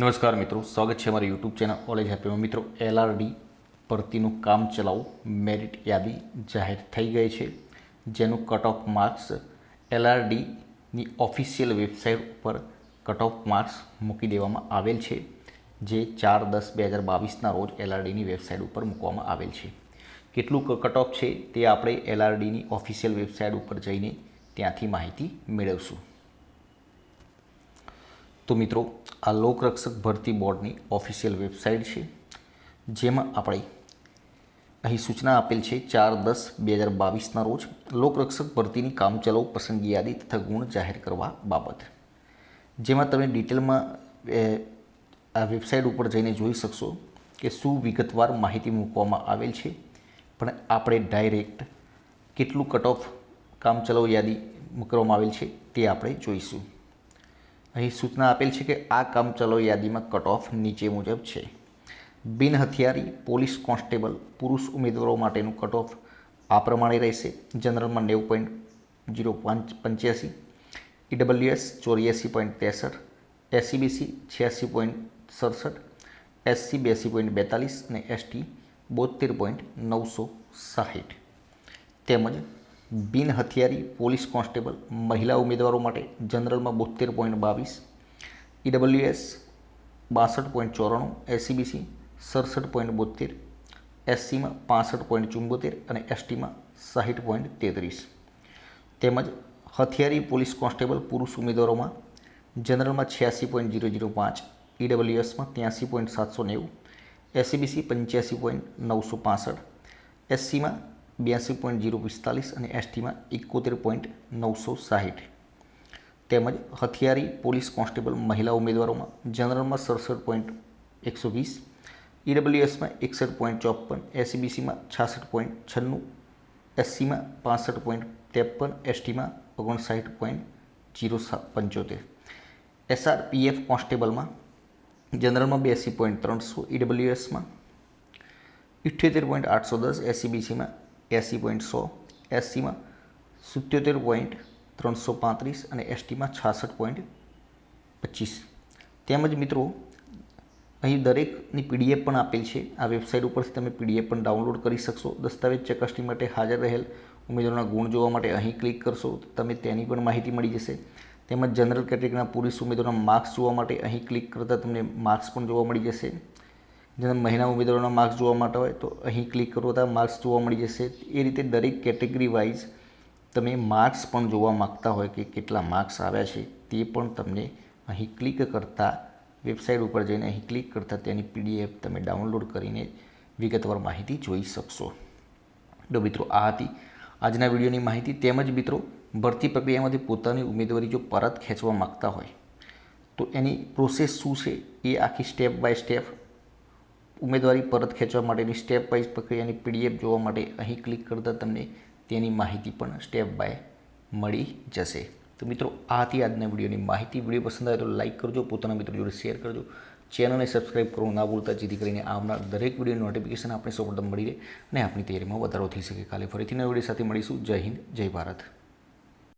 નમસ્કાર મિત્રો, સ્વાગત છે અમારી યુટ્યુબ ચેનલ ઓલેજ હેપીમાં મિત્રો એલઆરડી ભરતીનું કામ ચલાવ. મેરિટ યાદી જાહેર થઈ ગઈ છે. જેનું કટ ઓફ માર્ક્સ એલઆરડીની ઓફિશિયલ વેબસાઇટ ઉપર કટ ઓફ માર્ક્સ મૂકી દેવામાં આવેલ છે, જે ચાર દસ બે હજાર બાવીસના રોજ એલઆરડીની વેબસાઇટ ઉપર મૂકવામાં આવેલ છે. કેટલું કટ ઓફ છે તે આપણે એલઆરડીની ઓફિશિયલ વેબસાઇટ ઉપર જઈને ત્યાંથી માહિતી મેળવશું. તો મિત્રો, આ લોકરક્ષક ભરતી બોર્ડની ઓફિશિયલ વેબસાઇટ છે, જેમાં આપણે અહીં સૂચના આપેલ છે, ચાર દસ બે હજાર બાવીસના રોજ લોકરક્ષક ભરતીની કામચલાઉ, પસંદગી યાદી તથા ગુણ જાહેર કરવા બાબત. જેમાં તમે ડિટેલમાં આ વેબસાઇટ ઉપર જઈને જોઈ શકશો કે શું વિગતવાર માહિતી મૂકવામાં આવેલ છે, પણ આપણે ડાયરેક્ટ કેટલું કટ ઓફ કામચલાઉ યાદી મૂકવામાં આવેલ છે તે આપણે જોઈશું. અહીં સૂચના આપેલ છે કે આ કામચલાઉ યાદીમાં કટ ઓફ નીચે મુજબ છે. બિન હથિયારી પોલીસ કોન્સ્ટેબલ પુરુષ ઉમેદવારો માટેનું કટ ઓફ આ પ્રમાણે રહેશે. જનરલમાં નેવું પોઈન્ટ જીરો પાંચ પંચ્યાસી ઈડબલ્યુએસ ચોર્યાસી પોઈન્ટ ત્રેસઠ એસસીબીસી છ્યાસી પોઈન્ટ સડસઠ એસસી બ્યાસી પોઈન્ટ બેતાલીસ અને એસટી બોતેર પોઈન્ટ નવસો સાહીઠ. તેમજ બિન હથિયારી પોલીસ કોન્સ્ટેબલ મહિલા ઉમેદવારો માટે જનરલમાં બોતેર પોઈન્ટ બાવીસ, ઈડબલ્યુએસ બાસઠ પોઈન્ટ ચોરાણું, એસસીબીસી સડસઠ પોઈન્ટ બોતેર એસસીમાં પાસઠ પોઈન્ટ ચુંબોતેર અને એસટીમાં સાહીઠ પોઈન્ટ તેત્રીસ. તેમજ હથિયારી પોલીસ કોન્સ્ટેબલ પુરુષ ઉમેદવારોમાં જનરલમાં છ્યાસી પોઈન્ટ જીરો જીરો પાંચ, ઈડબલ્યુએસમાં ત્યાંસી પોઈન્ટ સાતસો નેવું, એસસીબીસી પંચ્યાસી પોઈન્ટ નવસો પાસઠ, એસસીમાં બ્યાસી પોઈન્ટ જીરો પિસ્તાલીસ અને એસટીમાં એકોતેર પોઈન્ટ નવસો સાહીઠ. તેમજ હથિયારી પોલીસ કોન્સ્ટેબલ મહિલા ઉમેદવારોમાં જનરલમાં સડસઠ પોઈન્ટ એકસો વીસ ઈડબ્લ્યુએસમાં એકસઠ પોઈન્ટ ચોપન એસસીબીસીમાં છાસઠ પોઈન્ટ છન્નું, એસસીમાં પાસઠ પોઈન્ટ ત્રેપન, એસટીમાં ઓગણસાઠ પોઈન્ટ જીરો પંચોતેર. એસઆરપીએફ કોન્સ્ટેબલમાં જનરલમાં બ્યાસી પોઈન્ટ ત્રણસો ઈડબ્લ્યુએસમાં ઇઠ્યોતેર પોઈન્ટ આઠસો દસ એસસીબીસીમાં એંસી પોઈન્ટ સો એસસીમાં સિત્યોતેર પોઈન્ટ ત્રણસો પાંત્રીસ અને એસટીમાં છાસઠ પોઈન્ટ પચીસ. તેમજ મિત્રો, અહીં દરેકની પીડીએફ પણ આપેલ છે. આ વેબસાઇટ ઉપરથી તમે પીડીએફ પણ ડાઉનલોડ કરી શકશો. દસ્તાવેજ ચકાસણી માટે હાજર રહેલ ઉમેદવારોના ગુણ જોવા માટે અહીં ક્લિક કરશો, તો તમે તેની પણ માહિતી મળી જશે. તેમજ જનરલ કેટેગરીના પુરુષ ઉમેદવારોના માર્ક્સ જોવા માટે અહીં ક્લિક કરતાં તમને માર્ક્સ પણ જોવા મળી જશે. જેના મહિલા ઉમેદવારોના માર્ક્સ જોવા માટે હોય, તો અહીં ક્લિક કરો તો માર્ક્સ જોવા મળી જશે. એ રીતે દરેક કેટેગરી વાઇઝ તમે માર્ક્સ પણ જોવા માગતા હોય કે કેટલા માર્ક્સ આવ્યા છે, તે પણ તમને અહીં ક્લિક કરતાં વેબસાઇટ ઉપર જઈને અહીં ક્લિક કરતાં તેની પીડીએફ તમે ડાઉનલોડ કરીને વિગતવાર માહિતી જોઈ શકશો. તો મિત્રો, આ હતી આજના વિડીયોની માહિતી. તેમજ મિત્રો, ભરતી પ્રક્રિયામાંથી પોતાની ઉમેદવારી જો પરત ખેંચવા માગતા હોય, તો એની પ્રોસેસ શું છે, એ આખી સ્ટેપ બાય સ્ટેપ ઉમેદવારી પરત ખેંચવા માટેની સ્ટેપ વાઇઝ પ્રક્રિયાની પીડીએફ જોવા માટે અહીં ક્લિક કરતાં તમને તેની માહિતી પણ સ્ટેપ બાય મળી જશે. તો મિત્રો, આ હતી આજના વિડીયોની માહિતી. વીડિયો પસંદ આવે તો લાઇક કરજો, પોતાના મિત્રો જોડે શેર કરજો. ચેનલને સબસ્ક્રાઇબ કરવું ના ભૂલતા, જેથી કરીને આવનાર દરેક વીડિયો નોટિફિકેશન આપણે સૌપ્રથમ મળી રહે અને આપણી તૈયારીમાં વધારો થઈ શકે. કાલે ફરીથી નવા વીડિયો સાથે મળીશું. જય હિન્દ, જય ભારત.